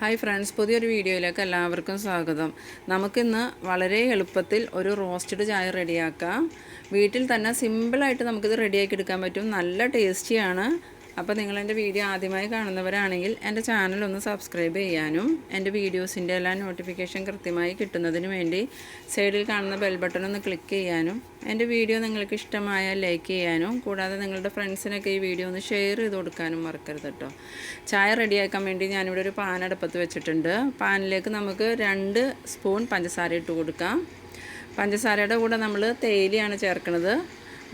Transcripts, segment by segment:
Hi friends പുതിയൊരു വീഡിയോയിലേക്ക് എല്ലാവർക്കും സ്വാഗതം. നമുക്കിന്ന് വളരെ എളുപ്പത്തിൽ ഒരു റോസ്റ്റഡ് ചായ റെഡിയാക്കാം. വീട്ടിൽ തന്നെ സിമ്പിളായിട്ട് നമുക്കിത് റെഡിയാക്കി എടുക്കാൻ പറ്റും. നല്ല ടേസ്റ്റിയാണ്. അപ്പോൾ നിങ്ങൾ എന്റെ വീഡിയോ ആദ്യമായി കാണുന്നവരാണെങ്കിൽ എന്റെ ചാനൽ ഒന്ന് സബ്സ്ക്രൈബ് ചെയ്യാനും എന്റെ വീഡിയോസിന്റെ എല്ലാ നോട്ടിഫിക്കേഷൻ കൃത്യമായി കിട്ടുന്നതിന് വേണ്ടി സൈഡിൽ കാണുന്ന ബെൽ ബട്ടൺ ഒന്ന് ക്ലിക്ക് ചെയ്യാനും എന്റെ വീഡിയോ നിങ്ങൾക്ക് ഇഷ്ടമായാൽ ലൈക്ക് ചെയ്യാനും കൂടാതെ നിങ്ങളുടെ ഫ്രണ്ട്സിനൊക്കെ ഈ വീഡിയോ ഒന്ന് ഷെയർ ചെയ്ത് കൊടുക്കാനും മറക്കരുത് കേട്ടോ. ചായ റെഡിയാക്കാൻ വേണ്ടി ഞാനിവിടെ ഒരു പാൻ അടുപ്പത്ത് വെച്ചിട്ടുണ്ട്. പാനിലേക്ക് നമുക്ക് രണ്ട് സ്പൂൺ പഞ്ചസാര ഇട്ട് കൊടുക്കാം. പഞ്ചസാരയുടെ കൂടെ നമ്മൾ തേയിലയാണ് ചേർക്കുന്നത്.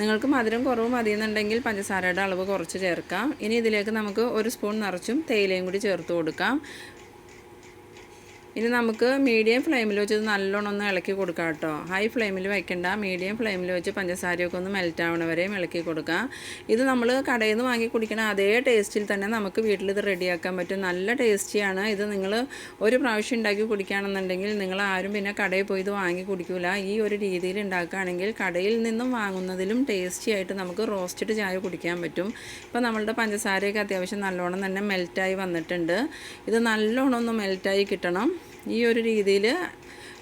നിങ്ങൾക്ക് മധുരം കുറവ് മതിയെന്നുണ്ടെങ്കിൽ പഞ്ചസാരയുടെ അളവ് കുറച്ച് ചേർക്കാം. ഇനി ഇതിലേക്ക് നമുക്ക് ഒരു സ്പൂൺ നിറച്ചും തേയിലയും കൂടി ചേർത്ത് കൊടുക്കാം. ഇനി നമുക്ക് മീഡിയം ഫ്ലെയിമിൽ വെച്ച് നല്ലോണം ഒന്ന് ഇളക്കി കൊടുക്കാം കേട്ടോ. ഹൈ ഫ്ലെയിമിൽ വെക്കണ്ട. മീഡിയം ഫ്ലെയിമിൽ വെച്ച് പഞ്ചസാരയൊക്കെ ഒന്ന് മെൽറ്റ് ആവണവരെയും ഇളക്കി കൊടുക്കാം. ഇത് നമ്മൾ കടയിൽ നിന്ന് വാങ്ങി കുടിക്കണ അതേ ടേസ്റ്റിൽ തന്നെ നമുക്ക് വീട്ടിൽ ഇത് റെഡിയാക്കാൻ പറ്റും. നല്ല ടേസ്റ്റിയാണ്. ഇത് നിങ്ങൾ ഒരു പ്രാവശ്യം ഉണ്ടാക്കി കുടിക്കുകയാണെന്നുണ്ടെങ്കിൽ നിങ്ങൾ ആരും പിന്നെ കടയിൽ പോയി ഇത് വാങ്ങി കുടിക്കില്ല ഈ ഒരു രീതിയിൽ ഉണ്ടാക്കുകയാണെങ്കിൽ കടയിൽ നിന്നും വാങ്ങുന്നതിലും ടേസ്റ്റിയായിട്ട് നമുക്ക് റോസ്റ്റഡ് ചായ കുടിക്കാൻ പറ്റും. ഇപ്പോൾ നമ്മളുടെ പഞ്ചസാരയൊക്കെ അത്യാവശ്യം നല്ലോണം തന്നെ മെൽറ്റായി വന്നിട്ടുണ്ട്. ഇത് നല്ലോണം ഒന്ന് മെൽറ്റായി കിട്ടണം. ഈ ഒരു രീതിയിൽ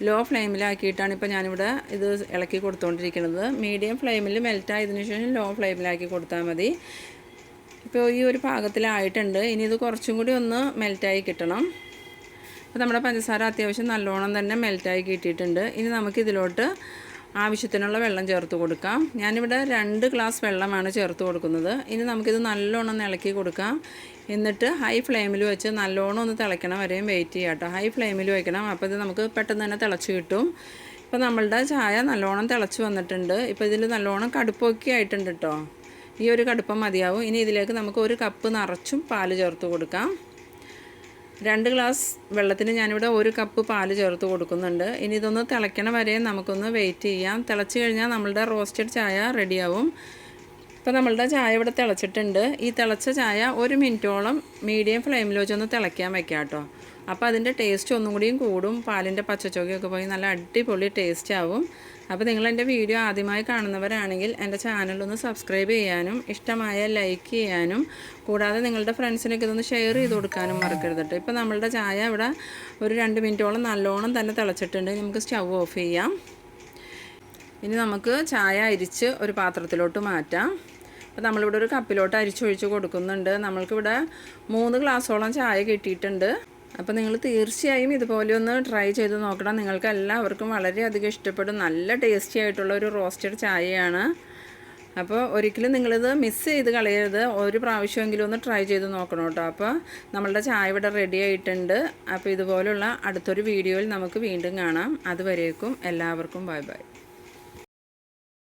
ലോ ഫ്ലെയിമിലാക്കിയിട്ടാണ് ഇപ്പോൾ ഞാനിവിടെ ഇത് ഇളക്കി കൊടുത്തുകൊണ്ടിരിക്കുന്നത് മീഡിയം ഫ്ലെയിമിൽ മെൽറ്റായതിനു ശേഷം ലോ ഫ്ലെയിമിലാക്കി കൊടുത്താൽ മതി. ഇപ്പോൾ ഈ ഒരു പാകത്തിലായിട്ടുണ്ട്. ഇനി ഇത് കുറച്ചും കൂടി ഒന്ന് മെൽറ്റായി കിട്ടണം. അപ്പോൾ നമ്മുടെ പഞ്ചസാര അത്യാവശ്യം നല്ലോണം തന്നെ മെൽറ്റായി കിട്ടിയിട്ടുണ്ട്. ഇനി നമുക്കിതിലോട്ട് ആവശ്യത്തിനുള്ള വെള്ളം ചേർത്ത് കൊടുക്കാം. ഞാനിവിടെ രണ്ട് ഗ്ലാസ് വെള്ളമാണ് ചേർത്ത് കൊടുക്കുന്നത്. ഇനി നമുക്കിത് നല്ലോണം ഇളക്കി കൊടുക്കാം. എന്നിട്ട് ഹൈ ഫ്ലെയിമിൽ വെച്ച് നല്ലോണം ഒന്ന് തിളയ്ക്കണം വരെയും വെയിറ്റ് ചെയ്യാം കേട്ടോ. ഹൈ ഫ്ലെയിമിൽ വയ്ക്കണം അപ്പോൾ ഇത് നമുക്ക് പെട്ടെന്ന് തന്നെ തിളച്ച് കിട്ടും. ഇപ്പോൾ നമ്മളുടെ ചായ നല്ലോണം തിളച്ച് വന്നിട്ടുണ്ട്. ഇപ്പോൾ ഇതിൽ നല്ലോണം കടുപ്പൊക്കെ ആയിട്ടുണ്ട് കേട്ടോ. ഈ ഒരു കടുപ്പം മതിയാവും. ഇനി ഇതിലേക്ക് നമുക്ക് ഒരു കപ്പ് നിറച്ചും പാൽ ചേർത്ത് കൊടുക്കാം. രണ്ട് ഗ്ലാസ് വെള്ളത്തിന് ഞാനിവിടെ ഒരു കപ്പ് പാൽ ചേർത്ത് കൊടുക്കുന്നുണ്ട്. ഇനി ഇതൊന്ന് തിളയ്ക്കണ വരെ നമുക്കൊന്ന് വെയിറ്റ് ചെയ്യാം. തിളച്ച് കഴിഞ്ഞാൽ നമ്മളുടെ റോസ്റ്റഡ് ചായ റെഡിയാവും ഇപ്പോൾ നമ്മളുടെ ചായ ഇവിടെ തിളച്ചിട്ടുണ്ട്. ഈ തിളച്ച ചായ ഒരു മിനിറ്റോളം മീഡിയം ഫ്ലെയിമിൽ വെച്ചൊന്ന് തിളയ്ക്കാൻ വെക്കാം കേട്ടോ അപ്പോൾ അതിന്റെ ടേസ്റ്റ് ഒന്നും കൂടിയും കൂടും. പാലിന്റെ പച്ചച്ചോക്കൊക്കെ പോയി നല്ല അടിപൊളി ടേസ്റ്റ് ആവും. അപ്പോൾ നിങ്ങൾ എന്റെ വീഡിയോ ആദ്യമായി കാണുന്നവരാണെങ്കിൽ എന്റെ ചാനലൊന്ന് സബ്സ്ക്രൈബ് ചെയ്യാനും ഇഷ്ടമായ ലൈക്ക് ചെയ്യാനും കൂടാതെ നിങ്ങളുടെ ഫ്രണ്ട്സിനൊക്കെ ഇതൊന്ന് ഷെയർ ചെയ്ത് കൊടുക്കാനും മറക്കരുത് കേട്ടോ ഇപ്പോൾ നമ്മളുടെ ചായ ഇവിടെ ഒരു രണ്ട് മിനിറ്റോളം നല്ലോണം തന്നെ തിളച്ചിട്ടുണ്ട്. നമുക്ക് സ്റ്റവ് ഓഫ് ചെയ്യാം. ഇനി നമുക്ക് ചായ അരിച്ച് ഒരു പാത്രത്തിലോട്ട് മാറ്റാം. അപ്പോൾ നമ്മളിവിടെ ഒരു കപ്പിലോട്ട് അരിച്ചൊഴിച്ച് കൊടുക്കുന്നുണ്ട്. നമ്മൾക്കിവിടെ മൂന്ന് ഗ്ലാസ്സോളം ചായ കിട്ടിയിട്ടുണ്ട്. അപ്പോൾ നിങ്ങൾ തീർച്ചയായും ഇതുപോലെ ഒന്ന് ട്രൈ ചെയ്ത് നോക്കണം. നിങ്ങൾക്ക് എല്ലാവർക്കും വളരെയധികം ഇഷ്ടപ്പെടും. നല്ല ടേസ്റ്റി ആയിട്ടുള്ള ഒരു റോസ്റ്റഡ് ചായയാണ്. അപ്പോൾ ഒരിക്കലും നിങ്ങളിത് മിസ് ചെയ്ത് കളയരുത്. ഒരു പ്രാവശ്യമെങ്കിലും ഒന്ന് ട്രൈ ചെയ്ത് നോക്കണം കേട്ടോ. അപ്പോൾ നമ്മളുടെ ചായ ഇവിടെ റെഡി ആയിട്ടുണ്ട്. അപ്പോൾ ഇതുപോലുള്ള അടുത്തൊരു വീഡിയോയിൽ നമുക്ക് വീണ്ടും കാണാം. അതുവരേക്കും എല്ലാവർക്കും ബൈ ബൈ.